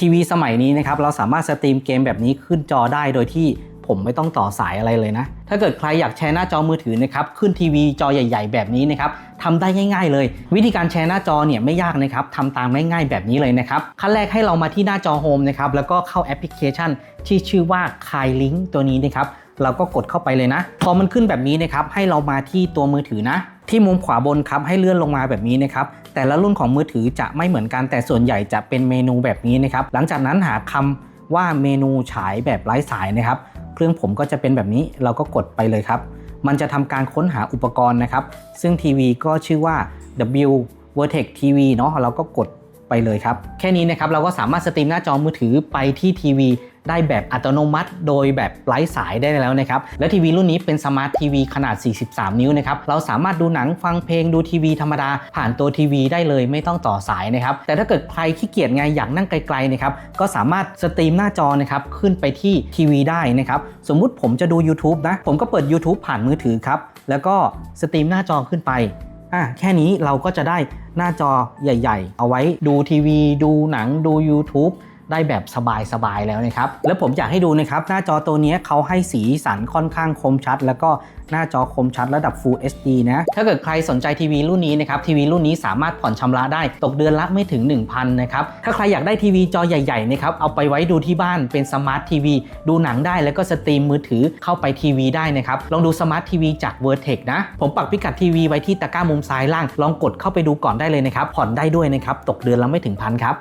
ทีวีสมัยนี้นะครับเราสามารถสตรีมเกมแบบนี้ขึ้นจอได้โดยที่ ผมไม่ต้องต่อสายอะไรเลยนะ ถ้าเกิดใครอยากแชร์หน้าจอมือถือนะครับ ขึ้นทีวีจอใหญ่ ๆ แบบนี้นะครับทำได้ง่าย ๆ เลย วิธีการแชร์หน้าจอเนี่ยไม่ยากนะครับทำตามง่ายๆแบบนี้เลยนะครับขั้นแรกให้เรามาที่หน้าจอโฮมนะครับแล้วก็เข้าแอปพลิเคชัน ที่ชื่อว่า k a i Link ตัวนี้นะครับเราก็กดเข้าไปเลยนะ พอมันขึ้นแบบนี้นะครับ ให้เรามาที่ตัวมือถือนะ ที่มุมขวาบนครับ ให้เลื่อนลงมาแบบนี้นะครับ แต่ละรุ่นของมือถือจะไม่เหมือนกัน แต่ส่วนใหญ่จะเป็นเมนูแบบนี้นะครับ หลังจากนั้นหาคำว่าเมนูฉายแบบไร้สายนะครับ เครื่องผมก็จะเป็นแบบนี้เราก็กดไปเลยครับ มันจะทำการค้นหาอุปกรณ์นะครับ ซึ่งทีวีก็ชื่อว่า W Vertex TV เนาะเราก็กดไปเลยครับ แค่นี้นะครับเราก็สามารถสตรีมหน้าจอมือถือไปที่ทีวี ได้แบบอัตโนมัติ โดยแบบไร้สายได้แล้วนะครับและทีวีรุ่นนี้เป็นสมาร์ททีวีขนาด 43 นิ้วนะครับเราสามารถดูหนังฟังเพลงดูทีวีธรรมดา ผ่านตัวทีวีได้เลยไม่ต้องต่อสายนะครับแต่ถ้าเกิดใครขี้เกียจไงอยากนั่งไกลๆนะครับก็สามารถสตรีมหน้าจอนะครับขึ้นไปที่ทีวีได้นะครับสมมุติผมจะดู YouTube นะผมก็เปิด YouTube ผ่านมือถือครับแล้วก็สตรีมหน้าจอขึ้นไปอะแค่นี้เราก็จะได้หน้าจอใหญ่ ๆ เอาไว้ดูทีวี ดูหนังดู YouTube ได้แบบสบายๆแล้วนะครับ แล้วผมอยากให้ดูนะครับหน้าจอตัวนี้เขาให้สีสันค่อนข้างคมชัด แล้วก็หน้าจอคมชัดระดับ Full HD นะ ถ้าเกิดใครสนใจทีวีรุ่นนี้นะครับ ทีวีรุ่นนี้สามารถผ่อนชำระได้ตกเดือนละไม่ถึง 1,000นะครับ ถ้าใครอยากได้ทีวีจอใหญ่ๆนะครับ เอาไปไว้ดูที่บ้านเป็นสมาร์ททีวีดูหนังได้แล้วก็สตรีมมือถือเข้าไปทีวีได้นะครับ ลองดูสมาร์ททีวีจาก Vertex นะ ผมปักพิกัดทีวีไว้ที่ตะกร้ามุมซ้ายล่าง ลองกดเข้าไปดูก่อนได้เลยนะครับ ผ่อนได้ด้วยนะครับ ตกเดือนละไม่ถึงพันครับ